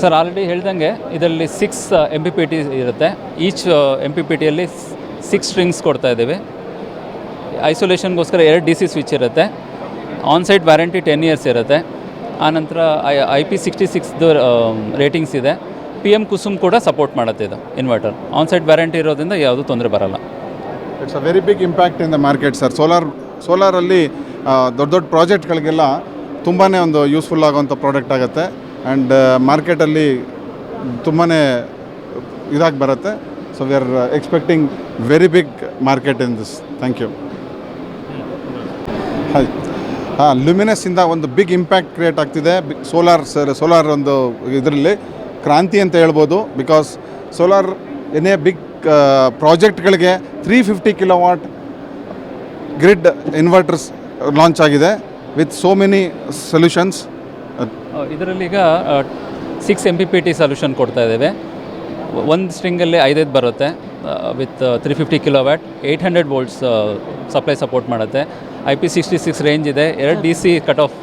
Sir already ಹೇಳ್ದಂಗೆ ಇದರಲ್ಲಿ six M P P T ಇರುತ್ತೆ. ಈಚ್ ಎಂ ಪಿ ಪಿ ಟಿಯಲ್ಲಿ ಸಿಕ್ಸ್ ಸ್ಟ್ರಿಂಗ್ಸ್ ಕೊಡ್ತಾ ಇದ್ದೀವಿ. ಐಸೋಲೇಷನ್ಗೋಸ್ಕರ ಎರಡು ಡಿ ಸಿ ಸ್ವಿಚ್ ಇರುತ್ತೆ. On side warranty ten years ಇರುತ್ತೆ ಆನಂತರ ಐ ಐ ಪಿ ಸಿಕ್ಸ್ಟಿ ಸಿಕ್ಸ್ದು ರೇಟಿಂಗ್ಸ್ ಇದೆ. ಪಿ ಎಂ ಕುಸುಮ್ ಕೂಡ ಸಪೋರ್ಟ್ ಮಾಡುತ್ತೆ ಇದು ಇನ್ವರ್ಟರ್ ಆನ್ ಸೈಡ್ ವ್ಯಾರಂಟಿ ಇರೋದ್ರಿಂದ ಯಾವುದೂ ತೊಂದರೆ ಬರಲ್ಲ. It's a very big impact in the market sir solar ಸೋಲಾರಲ್ಲಿ ದೊಡ್ಡ ದೊಡ್ಡ ಪ್ರಾಜೆಕ್ಟ್ಗಳಿಗೆಲ್ಲ ತುಂಬಾ ಒಂದು ಯೂಸ್ಫುಲ್ ಆಗುವಂಥ ಪ್ರಾಡಕ್ಟ್ ಆಗುತ್ತೆ. ಆ್ಯಂಡ್ ಮಾರ್ಕೆಟಲ್ಲಿ ತುಂಬಾ ಇದಾಗಿ ಬರುತ್ತೆ. So we are expecting very big market in this thank you hi ಹಾಂ ಲುಮಿನಸ್ಸಿಂದ ಒಂದು ಬಿಗ್ ಇಂಪ್ಯಾಕ್ಟ್ ಕ್ರಿಯೇಟ್ ಆಗ್ತಿದೆ. ಸೋಲಾರ್ ಸರ್ ಸೋಲಾರ್ ಒಂದು ಇದರಲ್ಲಿ ಕ್ರಾಂತಿ ಅಂತ ಹೇಳ್ಬೋದು. ಬಿಕಾಸ್ ಸೋಲಾರ್ ಏನೇ big ಪ್ರಾಜೆಕ್ಟ್ಗಳಿಗೆ three fifty kilowatt grid inverters launch ಆಗಿದೆ. ವಿತ್ ಸೋ ಮೆನಿ ಸೊಲ್ಯೂಷನ್ಸ್ ಇದರಲ್ಲಿ ಈಗ six M P P T solution ಕೊಡ್ತಾ ಇದ್ದೇವೆ. ಒಂದು ಸ್ಟ್ರಿಂಗಲ್ಲಿ ಐದೈದು ಬರುತ್ತೆ. With three fifty kilowatt eight hundred volts supply support ಮಾಡುತ್ತೆ. I P sixty six range ಇದೆ. ಎರಡು ಡಿ ಸಿ ಕಟ್ ಆಫ್